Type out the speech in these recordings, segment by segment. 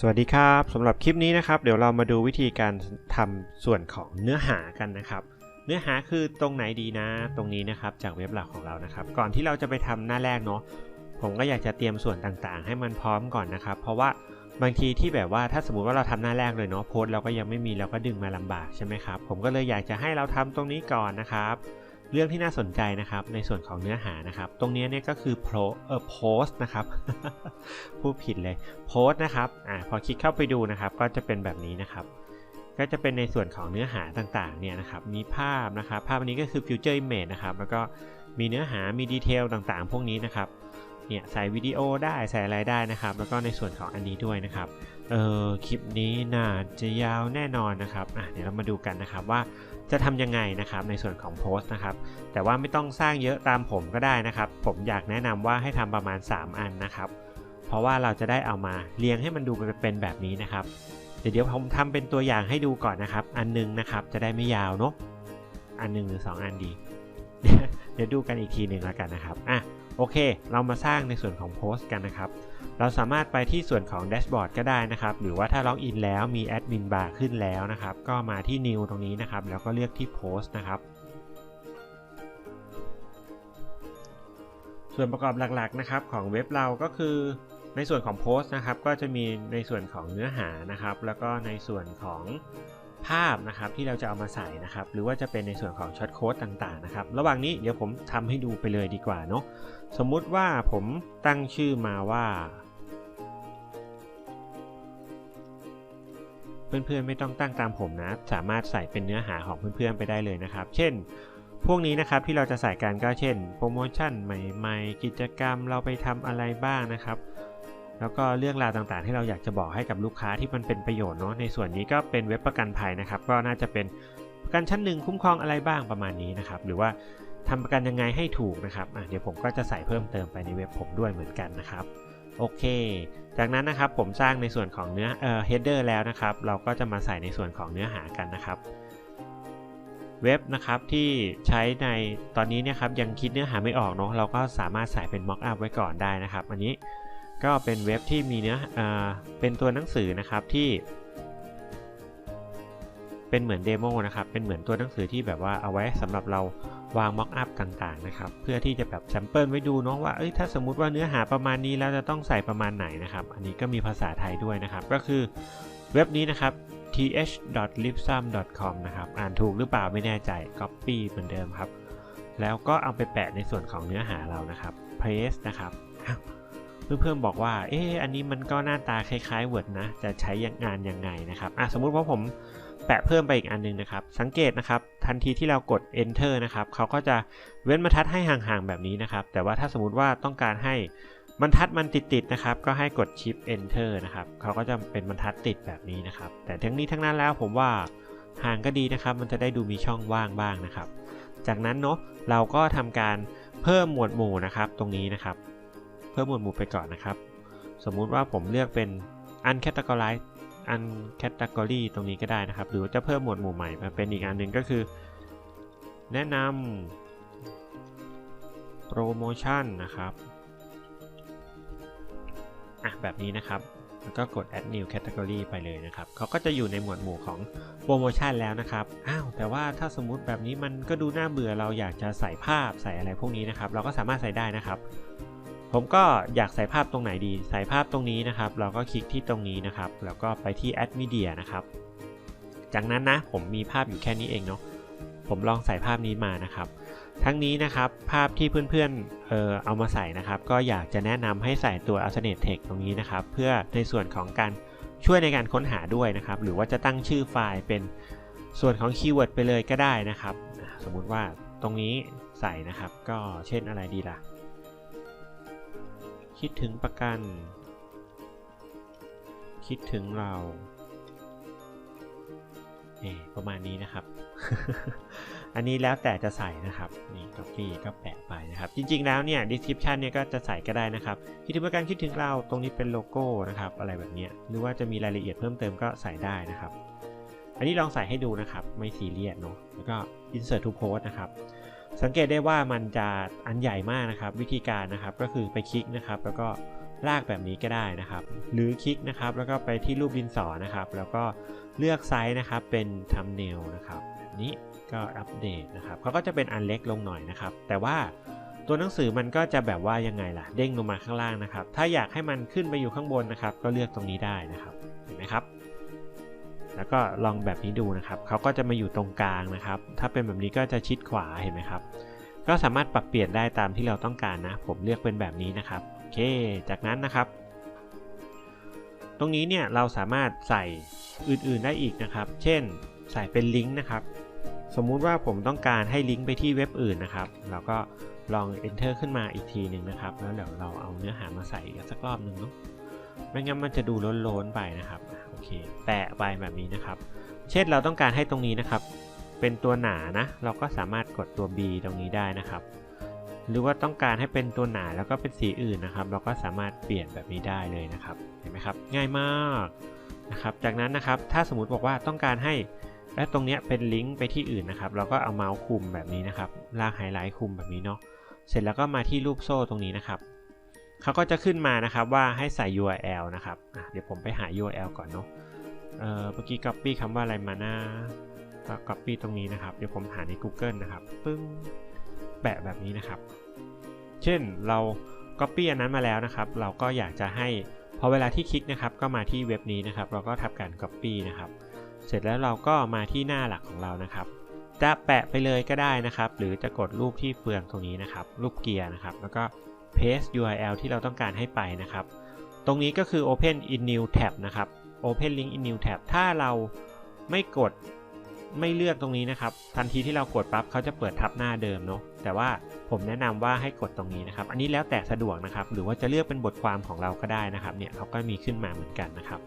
สวัสดีครับสำหรับคลิปนี้นะครับ เดี๋ยวเรามาดูวิธีการทำส่วนของเนื้อหากันนะครับ เนื้อหาคือตรงไหนดีนะ ตรงนี้นะครับจากเว็บหลักของเรานะครับ ก่อนที่เราจะไปทำหน้าแรกเนาะผมก็อยากจะเตรียมส่วนต่างๆ ให้มันพร้อมก่อนนะครับ เพราะว่าบางทีที่แบบว่าถ้าสมมติว่าเราทำหน้าแรกเลยเนาะโพสเราก็ยังไม่มีเราก็ดึงมาลำบากใช่ไหมครับผมก็เลยอยากจะให้เราทำตรงนี้ก่อนนะครับ เรื่องที่น่าสนใจนะครับในส่วนของเนื้อหานะครับ ตรงนี้เนี่ยก็คือโพเออโพสนะครับผู้ผิดเลยโพสนะครับอ่าพอคลิกเข้าไปดูนะครับ ก็จะเป็นแบบนี้นะครับ ก็จะเป็นในส่วนของเนื้อหาต่างๆเนี่ยนะครับ มีภาพนะครับ ภาพอันนี้ก็คือ Future Image นะครับ แล้วก็มีเนื้อหามีดีเทลต่างๆ พวกนี้นะครับ เนี่ยใส่วิดีโอได้ใส่อะไรได้นะครับ แล้วก็ในส่วนของอันนี้ด้วยนะครับเออคลิปนี้น่าจะยาวแน่นอนนะครับอะเดี๋ยวเรามาดูกันนะครับว่าจะทำยังไงนะครับในส่วนของโพสต์นะครับ แต่ว่าไม่ต้องสร้างเยอะตามผมก็ได้นะครับ ผมอยากแนะนำว่าให้ทำประมาณ 3 อันนะครับ เพราะว่าเราจะได้เอามาเรียงให้มันดูเป็นแบบนี้นะครับเดี๋ยวเดี๋ยวผมทำเป็นตัวอย่างให้ดูก่อนนะครับ อันนึงนะครับจะได้ไม่ยาวเนาะอันหนึ่งหรือ 2 อันดี เดี๋ยวดูกันอีกทีหนึ่งแล้วกันนะครับอะ โอเค เรามาสร้างในส่วนของโพสต์กันนะครับ เราสามารถไปที่ส่วนของแดชบอร์ดก็ได้นะครับ หรือว่าถ้าล็อกอินแล้วมีแอดมินบาร์ขึ้นแล้วนะครับ ก็มาที่ New ตรงนี้นะครับ แล้วก็เลือกที่โพสต์นะครับ ส่วนประกอบหลักๆนะครับของเว็บเราก็คือในส่วนของโพสต์นะครับ ก็จะมีในส่วนของเนื้อหานะครับ แล้วก็ในส่วนของ ภาพนะครับที่เราจะเอามาใส่นะครับ หรือว่าจะเป็นในส่วนของช็อตโค้ดต่างๆนะครับ ระหว่างนี้เดี๋ยวผมทำให้ดูไปเลยดีกว่าเนาะสมมุติว่าผมตั้งชื่อมาว่า เพื่อนๆไม่ต้องตั้งตามผมนะ สามารถใส่เป็นเนื้อหาของเพื่อนๆไปได้เลยนะครับ เช่น พวกนี้นะครับที่เราจะใส่กันก็เช่นโปรโมชั่นใหม่ ๆ กิจกรรมเราไปทำอะไรบ้างนะครับ แล้วก็เรื่องราวต่างๆ ที่เราอยากจะบอกให้กับลูกค้าที่มันเป็นประโยชน์เนาะในส่วนนี้ก็เป็นเว็บประกันภัยนะครับ ก็น่าจะเป็นประกันชั้นหนึ่งคุ้มครองอะไรบ้างประมาณนี้นะครับ หรือว่าทำประกันยังไงให้ถูกนะครับเดี๋ยวผมก็จะใส่เพิ่มเติมไปในเว็บผมด้วยเหมือนกันนะครับโอเค จากนั้นนะครับผมสร้างในส่วนของเนื้อเอ่อ header แล้วนะครับ เราก็จะมาใส่ในส่วนของเนื้อหากันนะครับ เว็บนะครับที่ใช้ในตอนนี้เนี่ยครับยังคิดเนื้อหาไม่ออกเนาะเราก็สามารถใส่เป็น mock up ไว้ก่อนได้นะครับ อันนี้ ก็เป็นเว็บที่มีเนื้อเอ่อเป็นตัวหนังสือนะครับที่ เป็นเหมือนเดโมนะครับเป็นเหมือนตัวหนังสือที่แบบว่าเอาไว้สำหรับเราวาง mock up ต่างๆนะครับเพื่อที่จะแบบแซมเปิลไว้ดูเนาะว่าเอ้ยถ้าสมมุติว่าเนื้อหาประมาณนี้แล้วจะต้องใส่ประมาณไหนนะครับอันนี้ก็มีภาษาไทยด้วยนะครับ ก็คือเว็บนี้นะครับ th.lipsum.com นะครับอ่านถูกหรือเปล่าไม่แน่ใจ copy เหมือนเดิมครับ แล้วก็เอาไปแปะในส่วนของเนื้อหาเรานะครับ paste นะครับ เพื่อนๆบอกว่า เอ๊ะอันนี้มันก็หน้าตาคล้ายๆ Word นะ จะใช้งานยังไงนะครับอะสมมุติว่าผมแปะเพิ่มไปอีกอันนึงนะครับ สังเกตนะครับ ทันทีที่เรากด enter นะครับ เขาก็จะเว้นบรรทัดให้ห่างๆแบบนี้นะครับ แต่ว่าถ้าสมมติว่าต้องการให้บรรทัดมันติดๆนะครับ ก็ให้กด shift enter นะครับ เขาก็จะเป็นบรรทัดติดแบบนี้นะครับ แต่ทั้งนี้ทั้งนั้นแล้วผมว่าห่างก็ดีนะครับ มันจะได้ดูมีช่องว่างบ้างนะครับ จากนั้นเนาะ เราก็ทำการเพิ่มหมวดหมู่นะครับ ตรงนี้นะครับ เพิ่มหมวดหมู่ไปก่อนนะครับ สมมุติว่าผมเลือกเป็น uncategorize อันแคตตากรีตรงนี้ก็ได้นะครับ หรือจะเพิ่มหมวดหมู่ใหม่มาเป็นอีกอันหนึ่งก็คือ แนะนำโปรโมชั่นนะครับอะแบบนี้นะครับแล้วก็กด add new category ไปเลยนะครับ เขาก็จะอยู่ในหมวดหมู่ของโปรโมชั่นแล้วนะครับ อ้าว แต่ว่าถ้าสมมุติแบบนี้มันก็ดูน่าเบื่อเราอยากจะใส่ภาพใส่อะไรพวกนี้นะครับ เราก็สามารถใส่ได้นะครับ ผมก็อยากใส่ภาพตรงไหนดี ใส่ภาพตรงนี้นะครับ เราก็คลิกที่ตรงนี้นะครับ แล้วก็ไปที่ add media นะครับ จากนั้นนะผมมีภาพอยู่แค่นี้เองเนาะ ผมลองใส่ภาพนี้มานะครับ ทั้งนี้นะครับภาพที่เพื่อนๆเออเอามาใส่นะครับ ก็อยากจะแนะนำให้ใส่ตัว alternate text ตรงนี้นะครับ เพื่อในส่วนของการช่วยในการค้นหาด้วยนะครับ หรือว่าจะตั้งชื่อไฟล์เป็นส่วนของคีย์เวิร์ดไปเลยก็ได้นะครับ สมมุติว่าตรงนี้ใส่นะครับ ก็เช่นอะไรดีล่ะ คิดถึงประกัน คิดถึงเราเอประมาณนี้นะครับ อันนี้แล้วแต่จะใส่นะครับ นี่ copy ก็แปะไปนะครับ จริง ๆ แล้วเนี่ย description เนี่ยก็จะใส่ก็ได้นะครับ คิดถึงประกันคิดถึงเรา ตรงนี้เป็นโลโก้นะครับ อะไรแบบนี้ หรือว่าจะมีรายละเอียดเพิ่มเติมก็ใส่ได้นะครับ อันนี้ลองใส่ให้ดูนะครับ ไม่ซีเรียสเนาะ แล้วก็ insert to post นะครับ สังเกตได้ว่ามันจะอันใหญ่มากนะครับ วิธีการนะครับก็คือไปคลิกนะครับ แล้วก็ลากแบบนี้ก็ได้นะครับ หรือคลิกนะครับ แล้วก็ไปที่รูปดินสอนะครับ แล้วก็เลือกไซส์นะครับเป็นทัมเนลนะครับแบบนี้ก็อัปเดตนะครับเขาก็จะเป็นอันเล็กลงหน่อยนะครับ แต่ว่าตัวหนังสือมันก็จะแบบว่ายังไงล่ะ เด้งลงมาข้างล่างนะครับ ถ้าอยากให้มันขึ้นไปอยู่ข้างบนนะครับ ก็เลือกตรงนี้ได้นะครับ เห็นไหมครับ แล้วก็ลองแบบนี้ดูนะครับเขาก็จะมาอยู่ตรงกลางนะครับ ถ้าเป็นแบบนี้ก็จะชิดขวาเห็นไหมครับ ก็สามารถปรับเปลี่ยนได้ตามที่เราต้องการนะ ผมเลือกเป็นแบบนี้นะครับโอเค จากนั้นนะครับ ตรงนี้เนี่ยเราสามารถใส่อื่นๆได้อีกนะครับ เช่น ใส่เป็นลิงก์นะครับ สมมุติว่าผมต้องการให้ลิงก์ไปที่เว็บอื่นนะครับ เราก็ลอง enter ขึ้นมาอีกทีหนึ่งนะครับ แล้วเดี๋ยวเราเอาเนื้อหามาใส่กันสักรอบหนึ่งเนาะ ไม่งั้นมันจะดูล้นๆไปนะครับโอเคแปะไปแบบนี้นะครับ เช่นเราต้องการให้ตรงนี้นะครับ เป็นตัวหนานะเราก็สามารถกดตัว B ตรงนี้ได้นะครับ หรือว่าต้องการให้เป็นตัวหนาแล้วก็เป็นสีอื่นนะครับ เราก็สามารถเปลี่ยนแบบนี้ได้เลยนะครับเห็นไหมครับ ง่ายมากนะครับ จากนั้นนะครับถ้าสมมติบอกว่าต้องการให้และตรงนี้เป็นลิงก์ไปที่อื่นนะครับ เราก็เอาเมาส์คุมแบบนี้นะครับ ลากไฮไลท์คุมแบบนี้เนาะ เสร็จแล้วก็มาที่รูปโซ่ตรงนี้นะครับ เขาก็จะขึ้นมานะครับว่าให้ใส่ URL นะครับเดี๋ยวผมไปหา URL ก่อนเนาะเมื่อกี้ copy คำว่าอะไรมานะก็ copy ตรงนี้นะครับ เดี๋ยวผมหาใน Google นะครับ ปึ้งแปะแบบนี้นะครับ เช่นเรา copy อันนั้นมาแล้วนะครับ เราก็อยากจะให้พอเวลาที่คลิกนะครับ ก็มาที่เว็บนี้นะครับ เราก็ทำการ copy นะครับ เสร็จแล้วเราก็มาที่หน้าหลักของเรานะครับ จะแปะไปเลยก็ได้นะครับ หรือจะกดรูปที่เฟืองตรงนี้นะครับ รูปเกียร์นะครับ แล้วก็ paste URL ที่เราต้องการให้ไปนะครับ ตรงนี้ก็คือ open in new tab นะครับ open link in new tab ถ้าเราไม่กดไม่เลือกตรงนี้นะครับ ทันทีที่เรากดปั๊บเขาจะเปิดทับหน้าเดิมเนาะแต่ว่าผมแนะนำว่าให้กดตรงนี้นะครับ อันนี้แล้วแต่สะดวกนะครับ หรือว่าจะเลือกเป็นบทความของเราก็ได้นะครับเนี่ยเขาก็มีขึ้นมาเหมือนกันนะครับ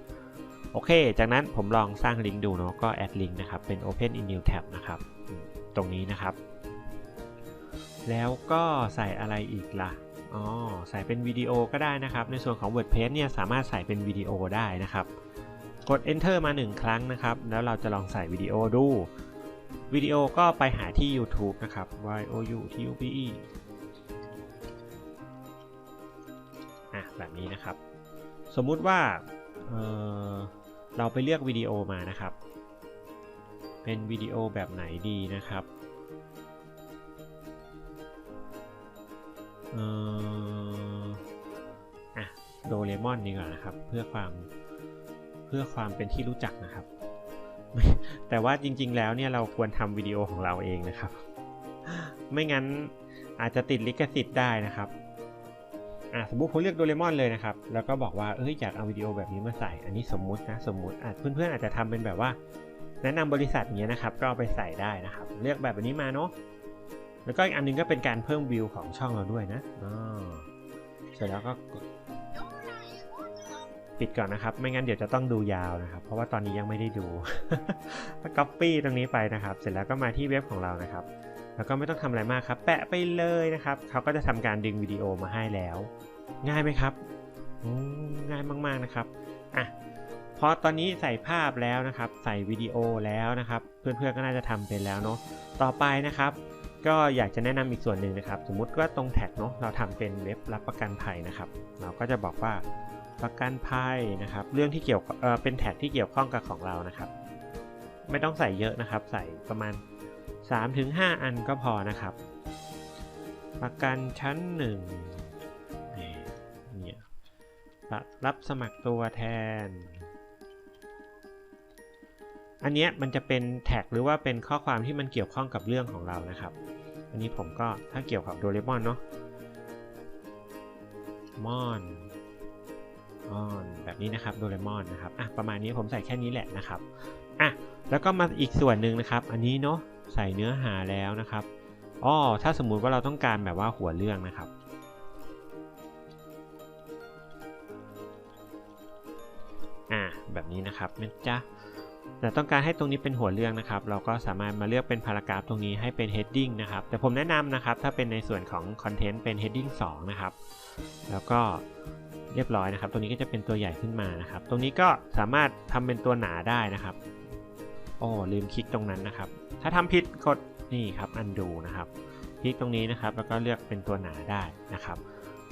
โอเค จากนั้นผมลองสร้างลิงก์ดูเนาะก็ add link นะครับ เป็น open in new tab นะครับ ตรงนี้นะครับ แล้วก็ใส่อะไรอีกล่ะ อ๋อใส่เป็นวิดีโอก็ได้นะครับ ในส่วนของ WordPress เนี่ยสามารถใส่เป็นวิดีโอได้นะครับ กด enter มา 1 ครั้งนะครับ แล้วเราจะลองใส่วิดีโอดูวิดีโอก็ไปหาที่ YouTube นะครับ y o u t u p e อะแบบนี้นะครับ สมมุติว่าเเราไปเลือกวิดีโอมานะครับ เป็นวิดีโอแบบไหนดีนะครับ เอออะโดเรมอนดีกว่านะครับ เพื่อความเพื่อความเป็นที่รู้จักนะครับ แต่ว่าจริง ๆ แล้วเนี่ยเราควรทำวิดีโอของเราเองนะครับ ไม่งั้นอาจจะติดลิขสิทธิ์ได้นะครับอะสมมุติผมเลือกโดเรมอนเลยนะครับ แล้วก็บอกว่าเอ้ยอยากเอาวิดีโอแบบนี้มาใส่ อันนี้สมมุตินะสมมุติอะเพื่อนๆอาจจะทำเป็นแบบว่า แนะนำบริษัทเงี้ยนะครับ ก็เอาไปใส่ได้นะครับ เลือกแบบนี้มาเนาะ แล้วก็อีกอันนึงก็เป็นการเพิ่มวิวของช่องเราด้วยนะเสร็จแล้วก็ปิดก่อนนะครับ ไม่งั้นเดี๋ยวจะต้องดูยาวนะครับ เพราะว่าตอนนี้ยังไม่ได้ดูก็ก๊อปปี้ตรงนี้ไปนะครับ เสร็จแล้วก็มาที่เว็บของเรานะครับ แล้วก็ไม่ต้องทำอะไรมากครับ แปะไปเลยนะครับ เขาก็จะทำการดึงวิดีโอมาให้แล้ว ง่ายไหมครับ ง่ายมากๆนะครับ อะ พอตอนนี้ใส่ภาพแล้วนะครับ ใส่วิดีโอแล้วนะครับ เพื่อนๆก็น่าจะทำเป็นแล้วเนาะ ต่อไปนะครับ ก็อยากจะแนะนำอีกส่วนหนึ่งนะครับ สมมุติว่าตรงแท็กเนาะเราทำเป็นเว็บรับประกันภัยนะครับ เราก็จะบอกว่าประกันภัยนะครับ เรื่องที่เกี่ยวเออเป็นแท็กที่เกี่ยวข้องกับของเรานะครับ ไม่ต้องใส่เยอะนะครับ ใส่ประมาณ 3-5 อันก็พอนะครับ ประกันชั้นหนึ่งเนี่ยรับสมัครตัวแทน อันนี้มันจะเป็นแท็กหรือว่าเป็นข้อความที่มันเกี่ยวข้องกับเรื่องของเรานะครับ อันนี้ผมก็ถ้าเกี่ยวกับโดเรมอนเนาะมอนมอนแบบนี้นะครับโดเรมอนนะครับอะประมาณนี้ผมใส่แค่นี้แหละนะครับอะแล้วก็มาอีกส่วนหนึ่งนะครับ อันนี้เนาะใส่เนื้อหาแล้วนะครับอ๋อถ้าสมมุติว่าเราต้องการแบบว่าหัวเรื่องนะครับอะแบบนี้นะครับนะจ๊ะ แต่ต้องการให้ตรงนี้เป็นหัวเรื่องนะครับ เราก็สามารถมาเลือกเป็นพารากราฟตรงนี้ให้เป็น heading นะครับ แต่ผมแนะนำนะครับ ถ้าเป็นในส่วนของ content เป็น heading 2 นะครับ แล้วก็เรียบร้อยนะครับ ตรงนี้ก็จะเป็นตัวใหญ่ขึ้นมานะครับ ตรงนี้ก็สามารถทำเป็นตัวหนาได้นะครับ โอ้ลืมคลิกตรงนั้นนะครับ ถ้าทำผิดกดนี่ครับ undo นะครับคลิกตรงนี้นะครับ แล้วก็เลือกเป็นตัวหนาได้นะครับ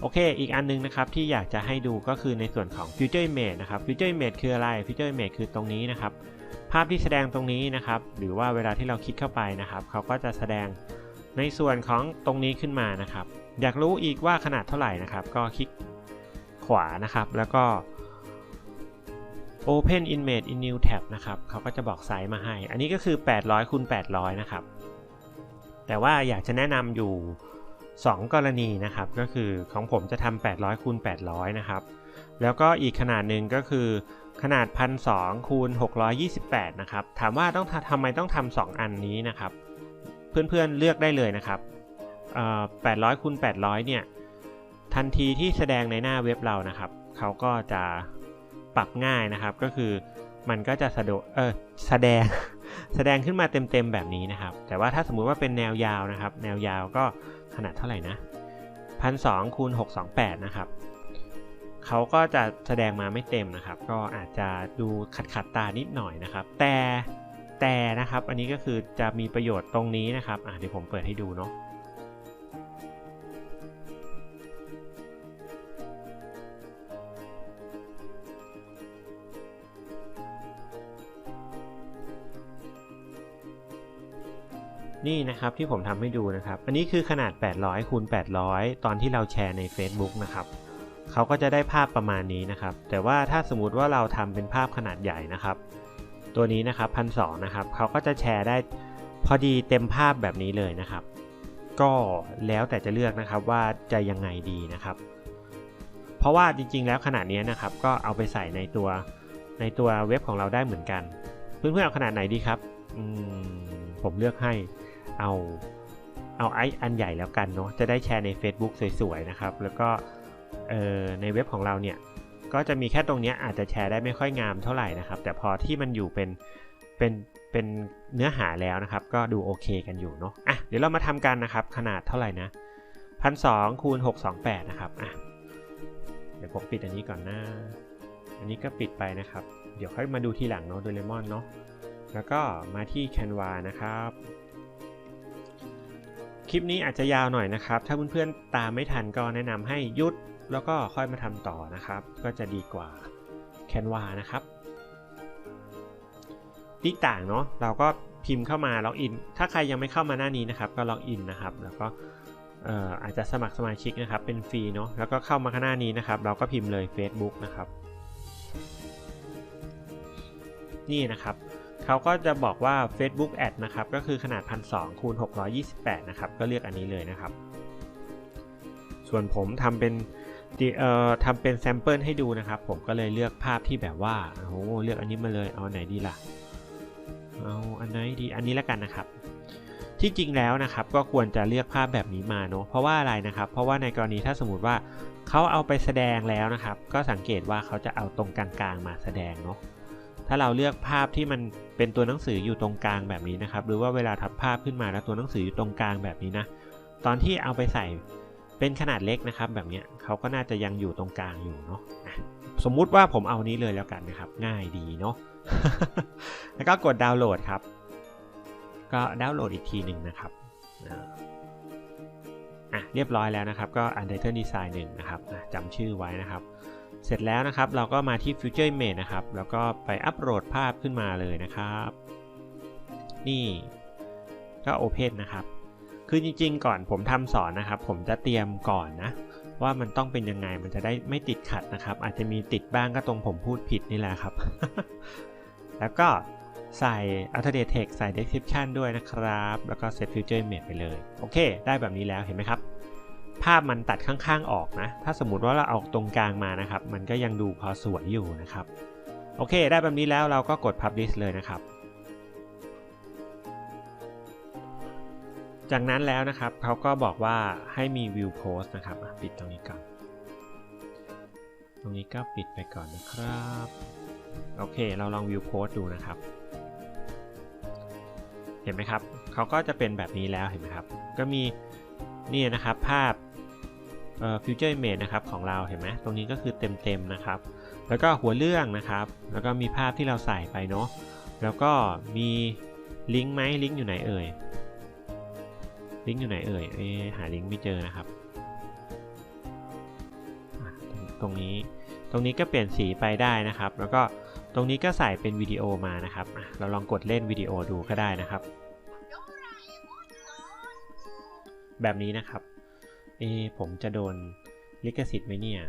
โอเค อีกอันนึงนะครับที่อยากจะให้ดูก็คือในส่วนของ Future Image นะครับ Future Image คืออะไร Future Image คือตรงนี้นะครับ ภาพที่แสดงตรงนี้นะครับ หรือว่าเวลาที่เราคลิกเข้าไปนะครับ เขาก็จะแสดงในส่วนของตรงนี้ขึ้นมานะครับ อยากรู้อีกว่าขนาดเท่าไหร่นะครับ ก็คลิกขวานะครับ แล้วก็ Open Image in New Tab นะครับ เขาก็จะบอกไซส์มาให้ อันนี้ก็คือ 800คูณ800 นะครับ แต่ว่าอยากจะแนะนำอยู่ 2 กรณีนะครับ ก็คือของผมจะทำ800คูณ800 นะครับ แล้วก็อีกขนาดหนึ่งก็คือ ขนาด 1,200คูณ628 นะครับ ถามว่าต้องทำไมต้องทำ2อันนี้นะครับ เพื่อนๆเลือกได้เลยนะครับ800คูณ800 เนี่ย ทันทีที่แสดงในหน้าเว็บเรานะครับ เขาก็จะปรับง่ายนะครับ ก็คือมันก็จะสะดวกเออแสดงแสดงขึ้นมาเต็มๆแบบนี้นะครับ แต่ว่าถ้าสมมุติว่าเป็นแนวยาวนะครับ แนวยาวก็ขนาดเท่าไหร่นะพันสองคูณหกสองแปดนะครับ เขาก็จะแสดงมาไม่เต็มนะครับ ก็อาจจะดูขัดขัดตานิดหน่อยนะครับ แต่แต่นะครับ อันนี้ก็คือจะมีประโยชน์ตรงนี้นะครับเดี๋ยวผมเปิดให้ดูเนาะนี่นะครับที่ผมทำให้ดูนะครับ อันนี้คือขนาด 800คูณ800 ตอนที่เราแชร์ใน Facebook นะครับ เขาก็จะได้ภาพประมาณนี้นะครับ แต่ว่าถ้าสมมติว่าเราทำเป็นภาพขนาดใหญ่นะครับ ตัวนี้นะครับพันสนะครับเขาก็จะแชร์ได้พอดีเต็มภาพแบบนี้เลยนะครับ ก็แล้วแต่จะเลือกนะครับว่าจะยังไงดีนะครับ เพราะว่าจริงๆ แล้วขนาดนี้นะครับ ก็เอาไปใส่ในตัวในตัวเว็บของเราได้เหมือนกัน เพื่อนๆเอาขนาดไหนดีครับผมเลือกให้เอาเอาไออันใหญ่แล้วกันเนาะจะได้แชร์ใน Facebook สวยๆนะครับ แล้วก็ ในเว็บของเราเนี่ยก็จะมีแค่ตรงนี้อาจจะแชร์ได้ไม่ค่อยงามเท่าไหร่นะครับ แต่พอที่มันอยู่เป็นเป็นเป็นเนื้อหาแล้วนะครับ ก็ดูโอเคกันอยู่เนาะอะเดี๋ยวเรามาทำกันนะครับ ขนาดเท่าไหร่นะพันสองคูณหกสองแปดนะครับอะเดี๋ยวผมปิดอันนี้ก่อนนะอันนี้ก็ปิดไปนะครับ เดี๋ยวค่อยมาดูทีหลังเนาะโดเรมอนเนาะแล้วก็มาที่ Canva นะครับ คลิปนี้อาจจะยาวหน่อยนะครับ ถ้าเพื่อนๆตามไม่ทันก็แนะนำให้หยุด แล้วก็ค่อยมาทำต่อนะครับ ก็จะดีกว่า Canva นะครับที่ต่างเนาะเราก็พิมพ์เข้ามาล็อกอิน ถ้าใครยังไม่เข้ามาหน้านี้นะครับ ก็ล็อกอินนะครับ แล้วก็อาจจะสมัครสมาชิกนะครับ เป็นฟรีเนาะแล้วก็เข้ามาข้างหน้านี้นะครับ เราก็พิมพ์เลย Facebook นะครับ นี่นะครับเขาก็จะบอกว่า Facebook Ad นะครับ ก็คือขนาด 1,200คูณ628 นะครับ ก็เลือกอันนี้เลยนะครับ ส่วนผมทำเป็น เอ่อทำเป็นแซมเปิลให้ดูนะครับ ผมก็เลยเลือกภาพที่แบบว่าโอ้โหเลือกอันนี้มาเลยเอาไหนดีล่ะเอาอันไหนดีอันนี้แล้วกันนะครับ ที่จริงแล้วนะครับก็ควรจะเลือกภาพแบบนี้มาเนาะเพราะว่าอะไรนะครับ เพราะว่าในกรณีถ้าสมมติว่าเขาเอาไปแสดงแล้วนะครับ ก็สังเกตว่าเขาจะเอาตรงกลางๆมาแสดงเนาะถ้าเราเลือกภาพที่มันเป็นตัวหนังสืออยู่ตรงกลางแบบนี้นะครับ หรือว่าเวลาทับภาพขึ้นมาแล้วตัวหนังสืออยู่ตรงกลางแบบนี้นะ ตอนที่เอาไปใส่ เป็นขนาดเล็กนะครับแบบนี้เขาก็น่าจะยังอยู่ตรงกลางอยู่เนาะสมมุติว่าผมเอานี้เลยแล้วกันนะครับ ง่ายดีเนาะแล้วก็กดดาวน์โหลดครับ ก็ดาวน์โหลดอีกทีหนึ่งนะครับอะเรียบร้อยแล้วนะครับ ก็ Untitled Design 1นะครับจำชื่อไว้นะครับ เสร็จแล้วนะครับเราก็มาที่ Future Image นะครับ แล้วก็ไปอัปโหลดภาพขึ้นมาเลยนะครับ นี่ก็ Open นะครับ คือจริงๆ ก่อนผมทำสอนนะครับ ผมจะเตรียมก่อนนะ ว่ามันต้องเป็นยังไงมันจะได้ไม่ติดขัดนะครับ อาจจะมีติดบ้างก็ตรงผมพูดผิดนี่แหละครับ แล้วก็ใส่ Alternate Text ใส่ Description ด้วยนะครับ แล้วก็ Set Future Image ไปเลย โอเค ได้แบบนี้แล้วเห็นไหมครับ ภาพมันตัดข้างๆ ออกนะ ถ้าสมมติว่าเราเอาตรงกลางมานะครับ มันก็ยังดูพอสวยอยู่นะครับ โอเค ได้แบบนี้แล้วเราก็กด Publish เลยนะครับ จากนั้นแล้วนะครับเขาก็บอกว่าให้มี View Post นะครับปิดตรงนี้ก่อน ตรงนี้ก็ปิดไปก่อนนะครับ โอเค เราลอง View Post ดูนะครับ เห็นไหมครับเขาก็จะเป็นแบบนี้แล้วเห็นไหมครับ ก็มีนี่นะครับภาพเอ่อ Future Image นะครับของเราเห็นไหมตรงนี้ก็คือเต็มๆนะครับ แล้วก็หัวเรื่องนะครับ แล้วก็มีภาพที่เราใส่ไปเนาะแล้วก็มีลิงก์ไหมลิงก์อยู่ไหนเอ่ย ลิงก์อยู่ไหนเอ่ยเอหาลิงก์ไม่เจอนะครับ ตรงนี้ตรงนี้ก็เปลี่ยนสีไปได้นะครับ แล้วก็ตรงนี้ก็ใส่เป็นวิดีโอมานะครับ เราลองกดเล่นวิดีโอดูก็ได้นะครับ แบบนี้นะครับเอผมจะโดนลิขสิทธิ์ไหมเนี่ย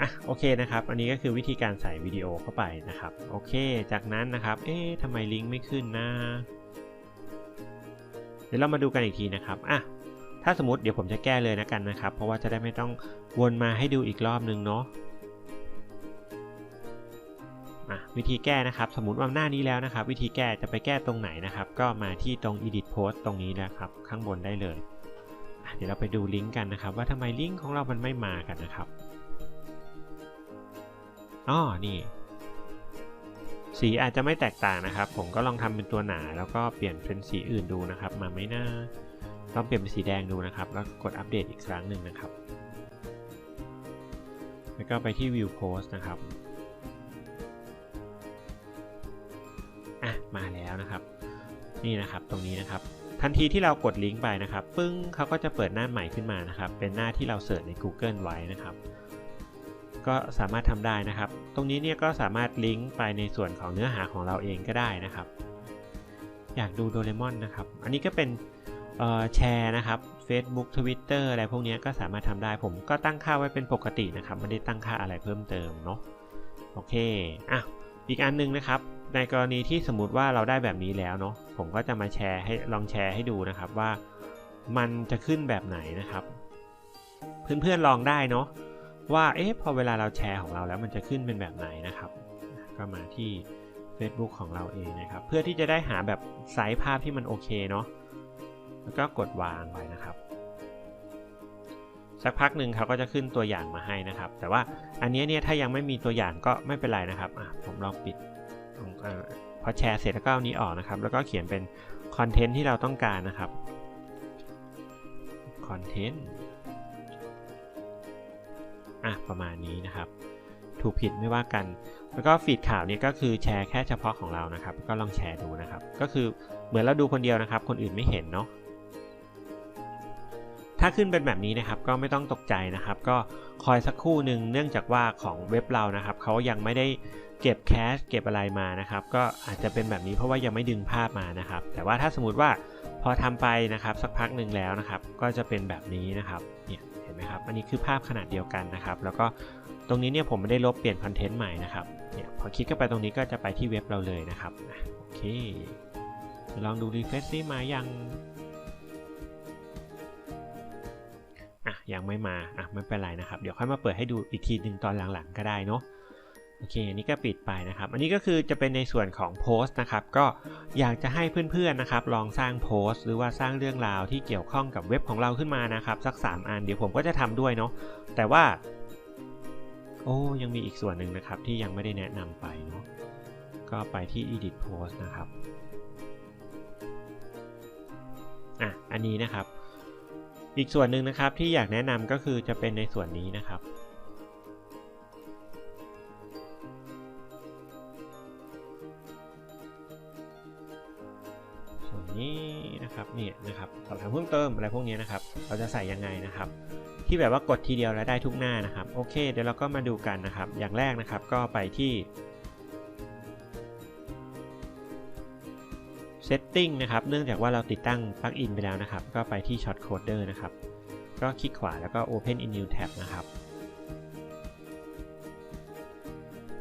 อะโอเคนะครับ อันนี้ก็คือวิธีการใส่วิดีโอเข้าไปนะครับ โอเค จากนั้นนะครับ เอ๊ะทำไมลิงก์ไม่ขึ้นนะ เดี๋ยวเรามาดูกันอีกทีนะครับอะถ้าสมมติเดี๋ยวผมจะแก้เลยนะกันนะครับ เพราะว่าจะได้ไม่ต้องวนมาให้ดูอีกรอบนึงเนาะวิธีแก้นะครับ สมมติว่าหน้านี้แล้วนะครับ วิธีแก้จะไปแก้ตรงไหนนะครับ ก็มาที่ตรง edit post ตรงนี้นะครับ ข้างบนได้เลยเดี๋ยวเราไปดูลิงก์กันนะครับ ว่าทำไมลิงก์ของเรามันไม่มากันนะครับอ๋อนี่ สีอาจจะไม่แตกต่างนะครับ ผมก็ลองทำเป็นตัวหนาแล้วก็เปลี่ยนเป็นสีอื่นดูนะครับ มาไม่น่าลองเปลี่ยนเป็นสีแดงดูนะครับ แล้วกดอัปเดตอีกครั้งหนึ่งนะครับ แล้วก็ไปที่ view post นะครับอะมาแล้วนะครับ นี่นะครับตรงนี้นะครับ ทันทีที่เรากดลิงก์ไปนะครับ ปึ้งเขาก็จะเปิดหน้าใหม่ขึ้นมานะครับ เป็นหน้าที่เราเสิร์ชใน Google ไว้นะครับ ก็สามารถทำได้นะครับ ตรงนี้เนี่ยก็สามารถลิงก์ไปในส่วนของเนื้อหาของเราเองก็ได้นะครับ อยากดูโดเรมอนนะครับ อันนี้ก็เป็นแชร์นะครับ Facebook Twitter อะไรพวกนี้ก็สามารถทำได้ผมก็ตั้งค่าไว้เป็นปกตินะครับไม่ได้ตั้งค่าอะไรเพิ่มเติมเนาะโอเคอะอีกอันนึงนะครับ ในกรณีที่สมมติว่าเราได้แบบนี้แล้วเนาะผมก็จะมาแชร์ให้ลองแชร์ให้ดูนะครับว่ามันจะขึ้นแบบไหนนะครับ เพื่อนๆลองได้เนาะ ว่าเอ๊ะพอเวลาเราแชร์ของเราแล้วมันจะขึ้นเป็นแบบไหนนะครับ ก็มาที่ Facebook ของเราเองนะครับ เพื่อที่จะได้หาแบบไซส์ภาพที่มันโอเคเนาะแล้วก็กดวางไว้นะครับ สักพักหนึ่งเขาก็จะขึ้นตัวอย่างมาให้นะครับ แต่ว่าอันนี้เนี่ยถ้ายังไม่มีตัวอย่างก็ไม่เป็นไรนะครับผมลองปิดอพอแชร์เสร็จแล้วก็เอานี้ออกนะครับ แล้วก็เขียนเป็นคอนเทนต์ที่เราต้องการนะครับคอนเทนต์ อะประมาณนี้นะครับ ถูกผิดไม่ว่ากัน แล้วก็ฟีดข่าวนี้ก็คือแชร์แค่เฉพาะของเรานะครับ ก็ลองแชร์ดูนะครับ ก็คือเหมือนเราดูคนเดียวนะครับ คนอื่นไม่เห็นเนาะถ้าขึ้นเป็นแบบนี้นะครับก็ไม่ต้องตกใจนะครับ ก็คอยสักครู่หนึ่งเนื่องจากว่าของเว็บเรานะครับเขายังไม่ได้เก็บแคชเก็บอะไรมานะครับ ก็อาจจะเป็นแบบนี้เพราะว่ายังไม่ดึงภาพมานะครับ แต่ว่าถ้าสมมติว่าพอทำไปนะครับ สักพักหนึ่งแล้วนะครับ ก็จะเป็นแบบนี้นะครับเนี่ย ไหมครับ อันนี้คือภาพขนาดเดียวกันนะครับ แล้วก็ตรงนี้เนี่ยผมไม่ได้ลบเปลี่ยนคอนเทนต์ใหม่นะครับ เนี่ยพอคลิกเข้าไปตรงนี้ก็จะไปที่เว็บเราเลยนะครับ โอเค ลองดูรีเฟรชซิมายังอะยังไม่มา อะไม่เป็นไรนะครับ เดี๋ยวค่อยมาเปิดให้ดูอีกทีหนึ่งตอนหลังๆก็ได้เนาะ โอเคอันนี้ก็ปิดไปนะครับ อันนี้ก็คือจะเป็นในส่วนของโพสต์นะครับ ก็อยากจะให้เพื่อนๆนะครับ ลองสร้างโพสต์ หรือว่าสร้างเรื่องราวที่เกี่ยวข้องกับเว็บของเราขึ้นมานะครับ สัก 3 อันเดี๋ยวผมก็จะทำด้วยเนาะแต่ว่า โอ้ยังมีอีกส่วนหนึ่งนะครับที่ยังไม่ได้แนะนำไปเนาะก็ไปที่ edit post นะครับอะอันนี้นะครับ อีกส่วนหนึ่งนะครับที่อยากแนะนำก็คือจะเป็นในส่วนนี้นะครับ นะครับนี่นะครับสอบถามเพิ่มเติมอะไรพวกนี้นะครับ เราจะใส่ยังไงนะครับ ที่แบบว่ากดทีเดียวแล้วได้ทุกหน้านะครับโอเค เดี๋ยวเราก็มาดูกันนะครับ อย่างแรกนะครับก็ไปที่ Setting นะครับ เนื่องจากว่าเราติดตั้งปลั๊กอินไปแล้วนะครับ ก็ไปที่ Short Coder นะครับ ก็คลิกขวาแล้วก็ Open in New Tab นะครับ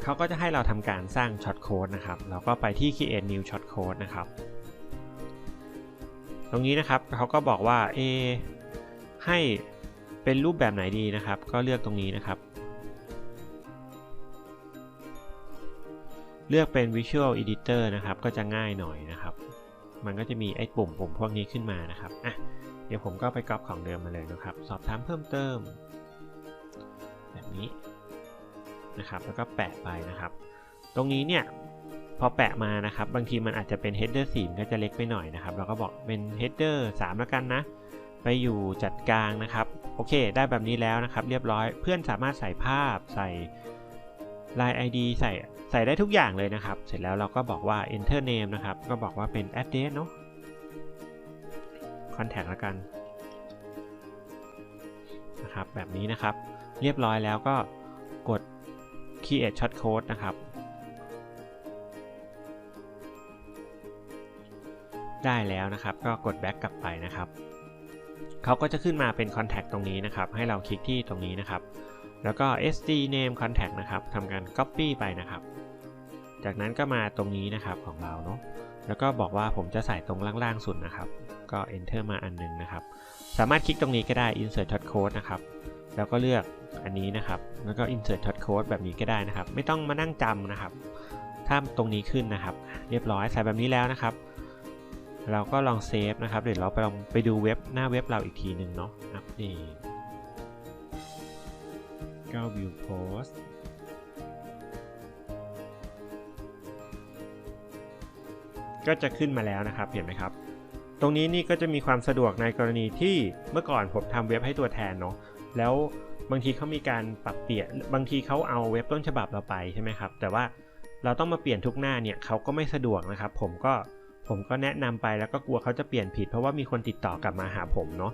เขาก็จะให้เราทำการสร้าง Short Code นะครับ เราก็ไปที่ Create New Short Code นะครับ ตรงนี้นะครับเขาก็บอกว่าเอให้เป็นรูปแบบไหนดีนะครับ ก็เลือกตรงนี้นะครับ เลือกเป็น Visual Editor นะครับ ก็จะง่ายหน่อยนะครับ มันก็จะมีไอ้ปุ่มปุ่มพวกนี้ขึ้นมานะครับอะเดี๋ยวผมก็ไปก๊อปของเดิมมาเลยนะครับ สอบถามเพิ่มเติม แบบนี้นะครับ แล้วก็แปะไปนะครับ ตรงนี้เนี่ย พอแปะมานะครับบางทีมันอาจจะเป็น header 4ก็จะเล็กไปหน่อยนะครับเราก็บอกเป็น header 3 แล้วกันนะ ไปอยู่จัดกลางนะครับ โอเค ได้แบบนี้แล้วนะครับ เรียบร้อยเพื่อนสามารถใส่ภาพใส่ลาย ID ใส่ใส่ได้ทุกอย่างเลยนะครับ เสร็จแล้วเราก็บอกว่า enter name นะครับ ก็บอกว่าเป็น address เนาะ contact แล้วกันนะครับแบบนี้นะครับ เรียบร้อยแล้วก็กด create shortcode นะครับ ได้แล้วนะครับ ก็กด back กลับไปนะครับเขาก็จะขึ้นมาเป็น contact ตรงนี้นะครับ ให้เราคลิกที่ตรงนี้นะครับ แล้วก็ sd name contact นะครับทำการ copy ไปนะครับ จากนั้นก็มาตรงนี้นะครับของเราเนาะแล้วก็บอกว่าผมจะใส่ตรงล่างๆสุดนะครับ ก็ enter มาอันหนึงนะครับ สามารถคลิกตรงนี้ก็ได้ insert shortcode นะครับ แล้วก็เลือกอันนี้นะครับ แล้วก็ insert shortcode แบบนี้ก็ได้นะครับ ไม่ต้องมานั่งจำนะครับ ถ้าตรงนี้ขึ้นนะครับ เรียบร้อยใส่แบบนี้แล้วนะครับ เราก็ลองเซฟนะครับเดี๋ยวเราไปลองไปดูเว็บหน้าเว็บเราอีกทีหนึ่งเนาะอัปเดตก็ view post ก็จะขึ้นมาแล้วนะครับ เห็นไหมครับ ตรงนี้นี่ก็จะมีความสะดวกในกรณีที่เมื่อก่อนผมทำเว็บให้ตัวแทนเนาะแล้วบางทีเขามีการปรับเปลี่ยนบางทีเขาเอาเว็บต้นฉบับเราไปใช่ไหมครับ แต่ว่าเราต้องมาเปลี่ยนทุกหน้าเนี่ยเขาก็ไม่สะดวกนะครับ ผมก็ ผมก็แนะนำไปแล้วก็กลัวเขาจะเปลี่ยนผิด เพราะว่ามีคนติดต่อกลับมาหาผมเนาะ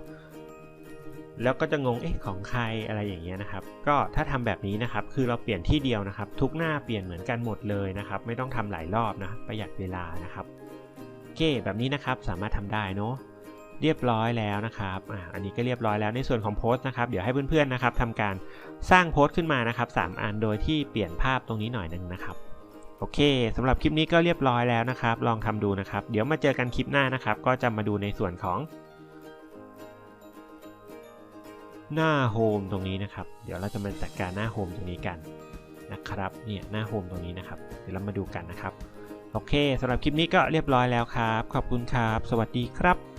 แล้วก็จะงงเอ๊ะของใครอะไรอย่างเงี้ยนะครับ ก็ถ้าทำแบบนี้นะครับ คือเราเปลี่ยนที่เดียวนะครับ ทุกหน้าเปลี่ยนเหมือนกันหมดเลยนะครับ ไม่ต้องทำหลายรอบนะประหยัดเวลานะครับโอเคแบบนี้นะครับสามารถทำได้เนาะเรียบร้อยแล้วนะครับอ่าอันนี้ก็เรียบร้อยแล้วในส่วนของโพสต์นะครับ เดี๋ยวให้เพื่อนๆนะครับทำการสร้างโพสต์ขึ้นมานะครับ 3 อันโดยที่เปลี่ยนภาพตรงนี้หน่อยหนึงนะครับ โอเคสำหรับคลิปนี้ก็เรียบร้อยแล้วนะครับ ลองทำดูนะครับ เดี๋ยวมาเจอกันคลิปหน้านะครับ ก็จะมาดูในส่วนของ หน้าโฮมตรงนี้นะครับ เดี๋ยวเราจะมาจัดการหน้าโฮมตรงนี้กันนะครับเนี่ยหน้าโฮมตรงนี้นะครับ เดี๋ยวเรามาดูกันนะครับ โอเคสำหรับคลิปนี้ก็เรียบร้อยแล้วครับ ขอบคุณครับ สวัสดีครับ